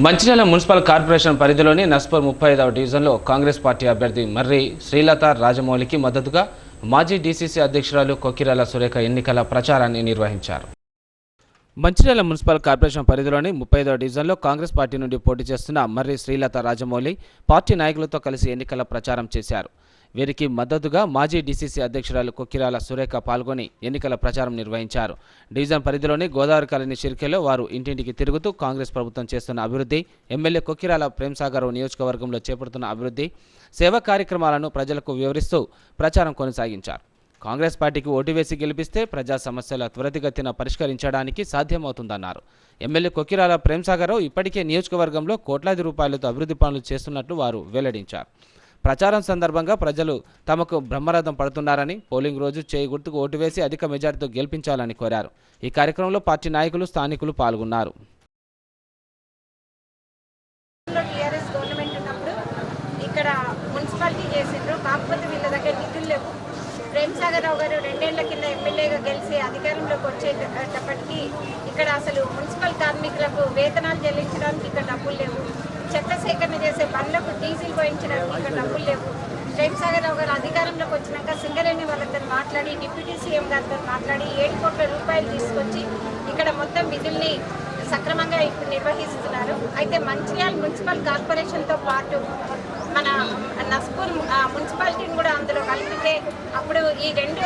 Mancherial municipal corporation పరిధిలోని నస్పూర్ ముప్పై ఐదవ డివిజన్లో కాంగ్రెస్ పార్టీ అభ్యర్థి మర్రి శ్రీలత రాజమౌళికి మద్దతుగా మాజీ డీసీసీ అధ్యక్షురాలు కొకిరాల సురేఖ ఎన్నికల ప్రచారాన్ని నిర్వహించారు. మంచిర్యాల మున్సిపల్ కార్పొరేషన్ పరిధిలోని ముప్పై ఐదవ డివిజన్లో కాంగ్రెస్ పార్టీ నుండి పోటీ చేస్తున్న మర్రి శ్రీలత రాజమౌళి పార్టీ నాయకులతో కలిసి ఎన్నికల ప్రచారం చేశారు. వీరికి మద్దతుగా మాజీ డీసీసీ అధ్యక్షురాలు కొక్కిరాల సురేఖ పాల్గొని ఎన్నికల ప్రచారం నిర్వహించారు. డివిజన్ పరిధిలోని గోదావరి కాలనీ షిర్కెలో వారు ఇంటింటికి తిరుగుతూ కాంగ్రెస్ ప్రభుత్వం చేస్తున్న అభివృద్ధి ఎమ్మెల్యే కొక్కిరాల ప్రేమ్సాగర్ నియోజకవర్గంలో చేపడుతున్న అభివృద్ధి సేవా కార్యక్రమాలను ప్రజలకు వివరిస్తూ ప్రచారం కొనసాగించారు. కాంగ్రెస్ పార్టీకి ఓటు వేసి గెలిపిస్తే ప్రజా సమస్యల త్వరితగతిన పరిష్కరించడానికి సాధ్యమవుతుందన్నారు. ఎమ్మెల్యే కొక్కిరాల ప్రేమ్సాగరావు ఇప్పటికే నియోజకవర్గంలో కోట్లాది రూపాయలతో అభివృద్ధి పనులు చేస్తున్నట్లు వారు వెల్లడించారు. ప్రచారం సందర్భంగా ప్రజలు తమకు బ్రహ్మరథం పడుతున్నారని పోలింగ్ రోజు చేయి గుర్తుకు ఓటు వేసి అధిక మెజార్టీతో గెలిపించాలని కోరారు. ఈ కార్యక్రమంలో పార్టీ నాయకులు స్థానికులు పాల్గొన్నారు. ఇక్కడ మున్సిపాలిటీ చేసిండ్రు. కాకపోతే వీళ్ళ దగ్గర నిధులు లేవు. ప్రేమ్ రావు గారు రెండేళ్ళ కింద ఎమ్మెల్యేగా గెలిచి అధికారంలోకి వచ్చేటప్పటికీ ఇక్కడ అసలు మున్సిపల్ కార్మికులకు వేతనాలు చెల్లించడానికి ఇక్కడ డబ్బులు లేవు. చెత్త సేకరణ చేసే బండ్లకు డీజిల్ పోయించడానికి ఇక్కడ డబ్బులు లేవు. ప్రేమ్ గారు అధికారంలోకి వచ్చినాక సింగరేణి వాళ్ళతో మాట్లాడి డిప్యూటీ సీఎం గారితో మాట్లాడి ఏడు కోట్ల రూపాయలు తీసుకొచ్చి ఇక్కడ మొత్తం విధుల్ని సక్రమంగా ఇప్పుడు నిర్వహిస్తున్నారు. అయితే మంచిర్యాల మున్సిపల్ కార్పొరేషన్తో పాటు మన నస్పూర్ ఆ, మున్సిపాలిటీని కూడా అందులో కలిపితే అప్పుడు ఈ రెండు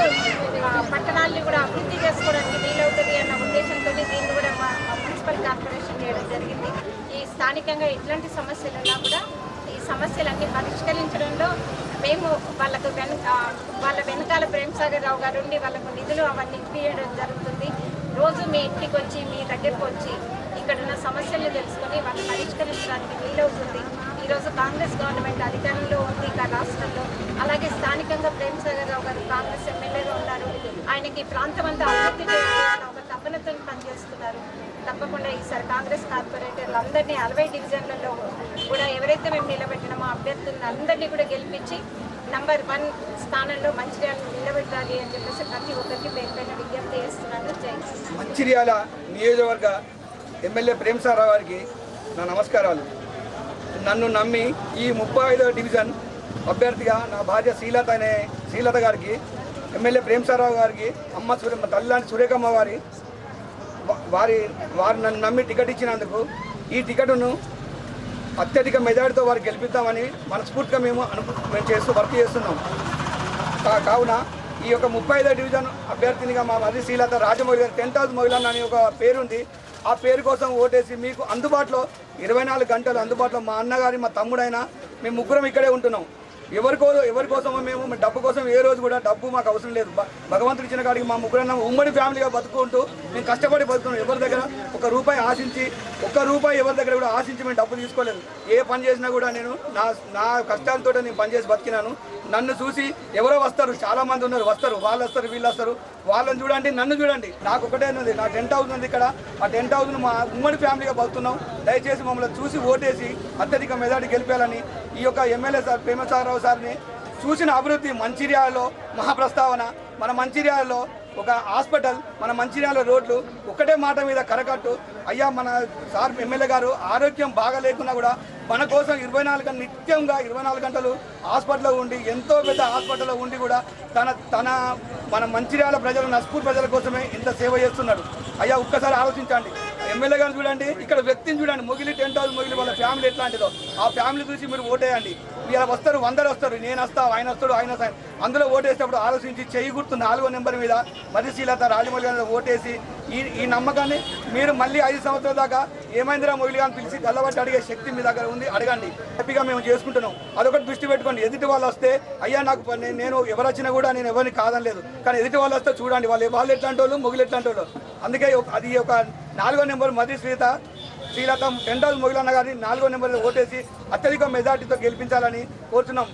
పట్టణాలని కూడా అభివృద్ధి చేసుకోవడానికి వీలవుతుంది అన్న ఉద్దేశంతో దీన్ని కూడా మా మున్సిపల్ కార్పొరేషన్ చేయడం జరిగింది. స్థానికంగా ఎట్లాంటి సమస్యలు ఉన్నా కూడా ఈ సమస్యలన్నీ పరిష్కరించడంలో మేము వాళ్ళకు వెనక వాళ్ళ వెనకాల ప్రేమ్సాగర్ రావు గారు ఉండి వాళ్ళకు నిధులు అవన్నీ ఇప్పించడం జరుగుతుంది. రోజు మీ ఇంటికి వచ్చి మీ దగ్గరకు వచ్చి ఇక్కడ ఉన్న సమస్యలను తెలుసుకొని వాళ్ళు పరిష్కరించడానికి వీలవుతుంది. ఈరోజు కాంగ్రెస్ గవర్నమెంట్ అధికారంలో ఉంది ఇక రాష్ట్రంలో. అలాగే స్థానికంగా ప్రేమ్సాగర్ రావు గారు కాంగ్రెస్ ఎమ్మెల్యేగా ఉన్నారు. ఆయనకి ఈ ప్రాంతం అంతా అభివృద్ధి చేయాలన్న ఒక తపనతో పనిచేస్తున్నారు. తప్పకుండా ఈసారి కాంగ్రెస్ కార్పొరేటర్లు అందరినీ అరవై డివిజన్లలో కూడా ఎవరైతే మేము నిలబెట్టినామో అభ్యర్థులను అందరినీ కూడా గెలిపించి నంబర్ వన్ స్థానంలో మంచిర్యాల నిలబెట్టాలి అని చెప్పేసి ప్రతి ఒక్కరికి పేరు పైన విజ్ఞప్తి చేస్తున్నాను. జై మంచిర్యాల నియోజకవర్గ ఎమ్మెల్యే ప్రేమ్సారావు గారికి నా నమస్కారాలు. నన్ను నమ్మి ఈ ముప్పై ఐదో డివిజన్ అభ్యర్థిగా నా భార్య శ్రీలత అనే శ్రీలత గారికి ఎమ్మెల్యే ప్రేమసారావు గారికి అమ్మ సూర్య తల్లిలాంటి సురేఖమ్మ వారి వారి వారు నన్ను నమ్మి టికెట్ ఇచ్చినందుకు ఈ టికెట్ను అత్యధిక మెజారిటీతో వారు గెలిపిద్దామని మనస్ఫూర్తిగా మేము అను మేము చేస్తూ వర్క్ చేస్తున్నాం. కా- కావున ఈ యొక్క ముప్పై ఐదో డివిజన్ అభ్యర్థినిగా మా మది శ్రీలత రాజమౌళి గారు టెన్ హౌస్ మహిళన్ అనే ఒక పేరుంది. ఆ పేరు కోసం ఓటేసి మీకు అందుబాటులో ఇరవై నాలుగు గంటలు అందుబాటులో మా అన్నగారి మా తమ్ముడైనా మేము ముగ్గురం ఇక్కడే ఉంటున్నాం. ఎవరికో ఎవరికోసమో ఎవరి కోసమో మేము మీ డబ్బు కోసం ఏ రోజు కూడా డబ్బు మాకు అవసరం లేదు. భగవంతుడు ఇచ్చిన కాడికి మా ముగ్గురన్న ఉమ్మడి ఫ్యామిలీగా బతుకుంటూ మేము కష్టపడి బతుకున్నాం ఎవరి దగ్గర ఒక రూపాయి ఆశించి ఒక్క రూపాయి ఎవరి దగ్గర కూడా ఆశించి మేము డబ్బు తీసుకోలేదు. ఏ పని చేసినా కూడా నేను నా నా కష్టాలతో నేను పని చేసి బతికినాను. నన్ను చూసి ఎవరో వస్తారు చాలా మంది ఉన్నారు వస్తారు వాళ్ళు వస్తారు వీళ్ళు వస్తారు. వాళ్ళని చూడండి నన్ను చూడండి. నాకు ఒకటే ఉంది నా టెంట్ హౌస్ ఉంది ఇక్కడ. ఆ టెంట్ హౌస్ను మా ఉమ్మడి ఫ్యామిలీగా బతుకున్నాం దయచేసి మమ్మల్ని చూసి ఓటేసి అత్యధిక మెజార్టీ గెలిపేయాలని ఈ యొక్క ఎమ్మెల్యే సార్ ప్రేమసాగరావు సార్ని చూసిన అభివృద్ధి మంచిర్యాలలో మహాప్రస్తావన మన మంచిర్యాలలో ఒక హాస్పిటల్ మన మంచిర్యాల రోడ్లు ఒక్కటే మాట మీద కరకట్టు. అయ్యా మన సార్ ఎమ్మెల్యే గారు ఆరోగ్యం బాగా లేకున్నా కూడా మన కోసం ఇరవై నాలుగు నిత్యంగా ఇరవై నాలుగు గంటలు హాస్పిటల్లో ఉండి ఎంతో పెద్ద హాస్పిటల్లో ఉండి కూడా తన తన మన మంచిర్యాల ప్రజలు నస్పూర్ ప్రజల కోసమే ఇంత సేవ చేస్తున్నాడు అయ్యా ఒక్కసారి ఆలోచించండి. ఎమ్మెల్యే గారిని చూడండి ఇక్కడ వ్యక్తిని చూడండి. మొగిలి టెంట్ హౌస్ మొగిలి వాళ్ళ ఫ్యామిలీ ఎట్లాంటిదో. ఆ ఫ్యామిలీ చూసి మీరు ఓటేయండి. ఇలా వస్తారు వందరు వస్తారు. నేను వస్తా ఆయన వస్తాడు ఆయన వస్తాడు. అందులో ఓటేసేటప్పుడు ఆలోచించి చెయ్యి గుర్తు నాలుగో నెంబర్ మీద మధుశీలత రాజమౌళి గారి ఓటేసి ఈ ఈ నమ్మకాన్ని మీరు మళ్ళీ ఐదు సంవత్సరాల దాకా ఏమైందిరా మొగిలి అని పిలిచి తెల్లబట్టి అడిగే శక్తి మీ దగ్గర ఉంది అడగండి. హ్యాపీగా మేము చేసుకుంటున్నాం. అదొకటి దృష్టి పెట్టుకోండి. ఎదుటి వాళ్ళు వస్తే అయ్యా నాకు నేను- ఎవరు వచ్చినా కూడా నేను ఎవరిని కాదనలేదు. కానీ ఎదుటి వాళ్ళు వస్తే చూడండి వాళ్ళు వాళ్ళు ఎట్లాంటి వాళ్ళు మొగిలి ఎట్లాంటి వాళ్ళు అందుకే ఒక- అది ఒక నాలుగో number Madhu Sritha Srilatha tent house Mogilanna గారిని నాలుగో నెంబర్ ఓటేసి అత్యధిక మెజార్టీతో గెలిపించాలని కోరుతున్నాం